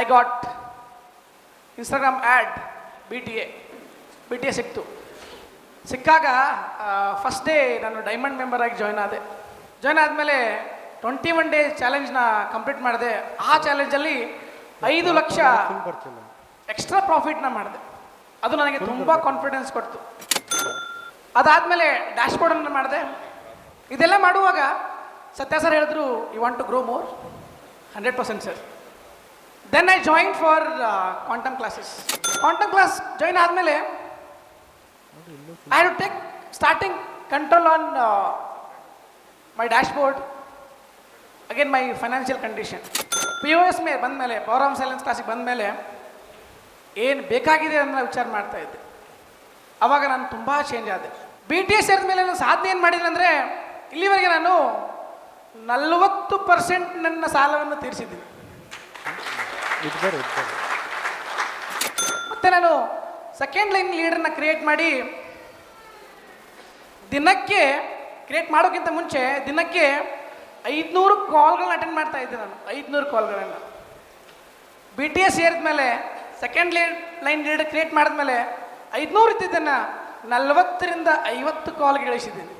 I got Instagram ad B T A B T A ಸಿಕ್ತು. ಸಿಕ್ಕಾಗ first day ನಾನು diamond member ಆಗಿ join ಆದೆ. ಜಾಯ್ನ್ ಆದಮೇಲೆ ಟ್ವೆಂಟಿ ಒನ್ ಡೇ ಚಾಲೆಂಜ್ನ ಕಂಪ್ಲೀಟ್ ಮಾಡಿದೆ. ಆ ಚಾಲೆಂಜಲ್ಲಿ ಐದು ಲಕ್ಷ ಎಕ್ಸ್ಟ್ರಾ ಪ್ರಾಫಿಟ್ನ ಮಾಡಿದೆ. ಅದು ನನಗೆ ತುಂಬ ಕಾನ್ಫಿಡೆನ್ಸ್ ಕೊಡ್ತು. ಅದಾದಮೇಲೆ ಡ್ಯಾಶ್ಬೋರ್ಡನ್ನು ಮಾಡಿದೆ. ಇದೆಲ್ಲ ಮಾಡುವಾಗ ಸತ್ಯ ಸರ್ ಹೇಳಿದ್ರು you want to grow more hundred percent sir then I join for quantum classes quantum class join ಆದಮೇಲೆ I take starting control on my dashboard again my financial condition P O S may ಬಂದಮೇಲೆ power of silence ಕ್ಲಾಸಿಗೆ ಬಂದಮೇಲೆ ಏನು ಬೇಕಾಗಿದೆ ಅನ್ನೋ ವಿಚಾರ ಮಾಡ್ತಾ ಇದ್ದೆ. ಅವಾಗ ನಾನು ತುಂಬ ಚೇಂಜ್ ಆದೆ. ಬಿ ಟಿ ಎಸ್ ಸೇರಿದ ಮೇಲೆ ನಾನು ಸಾಧನೆ ಏನು ಮಾಡಿದೆ ಅಂದರೆ, ಇಲ್ಲಿವರೆಗೆ ನಾನು ನಲವತ್ತು ಪರ್ಸೆಂಟ್ ನನ್ನ ಸಾಲವನ್ನು ತೀರಿಸಿದ್ದೀನಿ. ಇದ್ದಾರೆ ಮತ್ತೆ ನಾನು ಸೆಕೆಂಡ್ ಲೈನ್ ಲೀಡರ್ನ ಕ್ರಿಯೇಟ್ ಮಾಡಿ, ದಿನಕ್ಕೆ ಕ್ರಿಯೇಟ್ ಮಾಡೋಕ್ಕಿಂತ ಮುಂಚೆ ದಿನಕ್ಕೆ ಐದುನೂರು ಕಾಲ್ಗಳನ್ನ ಅಟೆಂಡ್ ಮಾಡ್ತಾ ಇದ್ದೆ ನಾನು. ಐದುನೂರು ಕಾಲ್ಗಳನ್ನು B T S ಸೇರಿದ್ಮೇಲೆ second line line leader create ಮಾಡಿದ್ಮೇಲೆ ಐದುನೂರು ಇದ್ದಿದ್ದನ್ನು ನಲವತ್ತರಿಂದ ಐವತ್ತು ಕಾಲ್ಗೆ ಇಳಿಸಿದ್ದೀನಿ.